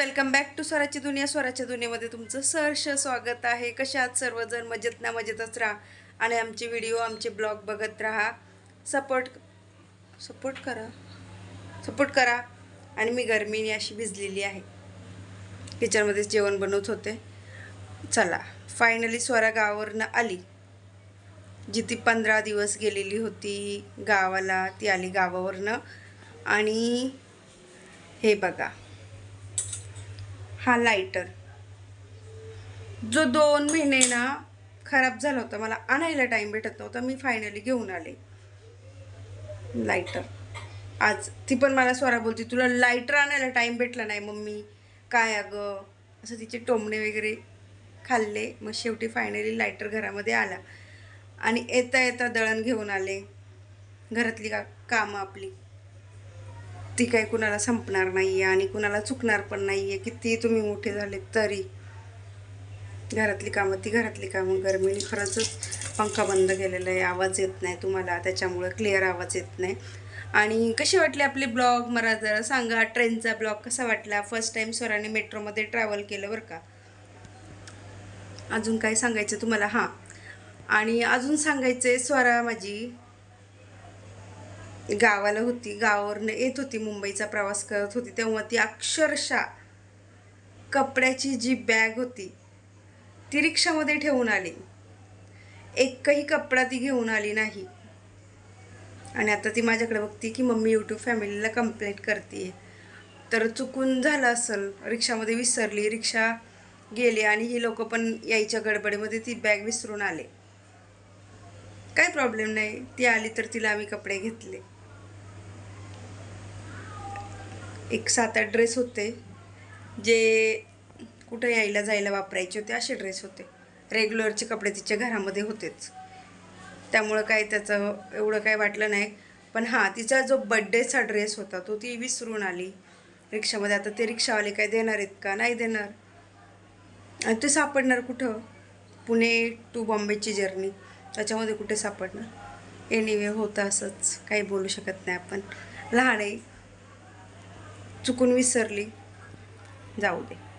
Welcome back to स्वराची दुनिया. स्वराच्या दुनियामध्ये तुमचं सहर्ष स्वागत आहे. कशात सर्वजण मजेत ना मजेतच राहा आणि आमचे व्हिडिओ आमचे ब्लॉग बघत राहा. सपोर्ट सपोर्ट करा. सपोर्ट करा. आणि मी गरमीने अशी भिजलेली आहे. किचनमध्येच जेवण बनवत होते. चला फायनली स्वरा गावावरनं आली. जी ती पंधरा दिवस गेलेली होती गावाला ती आली गावावरनं. आणि हे बघा. हा लायटर जो दोन महिने ना खराब झाला होता मला आणायला टाईम भेटत नव्हता मी फायनली घेऊन आले. लायटर आज ती पण मला स्वरा बोलती तुला लायटर आणायला टाईम भेटला नाही मम्मी. काय अगं? असं तिचे टोमणे वगैरे खाल्ले. मग शेवटी फायनली लायटर घरामध्ये आला. आणि येता येता दळण घेऊन आले. घरातली का कामं आपली. ती काही कुणाला संपणार नाही आहे आणि कुणाला चुकणार पण नाही आहे किती तुम्ही मोठे झाले तरी. घरातली कामं ती घरातली कामं गरमीने खरंचच पंखा बंद केलेला आहे आवाज येत नाही तुम्हाला त्याच्यामुळं क्लिअर आवाज येत नाही. आणि कसे वाटले आपले ब्लॉग? मला जरा सांगा ट्रेनचा ब्लॉग कसा वाटला? फर्स्ट टाईम स्वराने मेट्रोमध्ये ट्रॅव्हल केलं बरं का? अजून काय सांगायचं तुम्हाला? हां. आणि अजून सांगायचं आहे स्वरा माझी गावाला होती गावावरनं येत होती मुंबईचा प्रवास करत होती तेव्हा ती अक्षरशः कपड्याची जी बॅग होती ती रिक्षामध्ये ठेवून आली. एकही कपडा ती घेऊन आली नाही. आणि आता ती माझ्याकडे बघते की मम्मी यूट्यूब फॅमिलीला कंप्लेंट करते तर चुकून झालं असेल रिक्षामध्ये विसरली रिक्षा गेली आणि ही लोक पण यायच्या गडबडीमध्ये ती बॅग विसरून आले. काय प्रॉब्लेम नाही ती आली तर तिला आम्ही कपडे घेतले. एक सात आठ ड्रेस होते. जे कुठं यायला जायला वापरायचे होते असे ड्रेस होते. रेग्युलरचे कपडे तिच्या घरामध्ये होतेच. त्यामुळं काय त्याचं एवढं काय वाटलं नाही. पण हां तिचा जो बड्डेचा ड्रेस होता तो ती विसरून आली. रिक्षामध्ये आता ते रिक्षावाले काय देणार आहेत का? नाही देणार. आणि ते सापडणार कुठं? पुणे टू बॉम्बेची जर्नी त्याच्यामध्ये कुठे सापडणार? एनिवे होतं असंच. काही बोलू शकत नाही आपण. लहान आहे. चुकून विसरली. जाऊ दे.